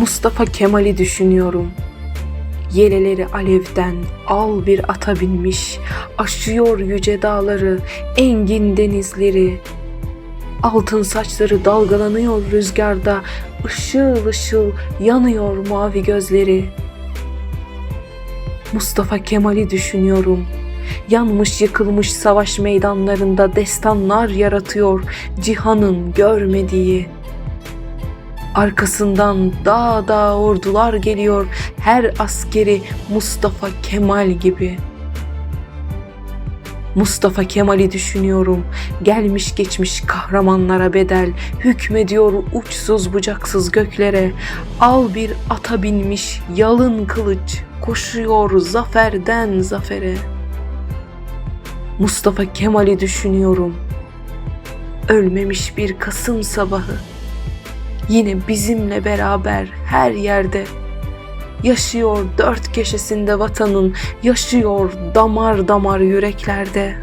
Mustafa Kemal'i düşünüyorum. Yeleleri alevden al bir ata binmiş, aşıyor yüce dağları, engin denizleri. Altın saçları dalgalanıyor rüzgarda, ışıl ışıl yanıyor mavi gözleri. Mustafa Kemal'i düşünüyorum. Yanmış yıkılmış savaş meydanlarında destanlar yaratıyor cihanın görmediği. Arkasından dağ dağ ordular geliyor her askeri Mustafa Kemal gibi. Mustafa Kemal'i düşünüyorum. Gelmiş geçmiş kahramanlara bedel hükmediyor uçsuz bucaksız göklere. Al bir ata binmiş yalın kılıç koşuyor zaferden zafere. Mustafa Kemal'i düşünüyorum. Ölmemiş bir Kasım sabahı yine bizimle beraber her yerde yaşıyor dört köşesinde vatanın, yaşıyor damar damar yüreklerde.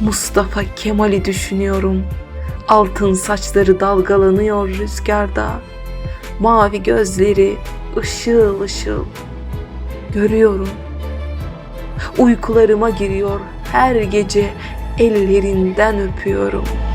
Mustafa Kemal'i düşünüyorum. Altın saçları dalgalanıyor rüzgarda. Mavi gözleri ışıl ışıl. Görüyorum. Uykularıma giriyor her gece ellerinden öpüyorum.''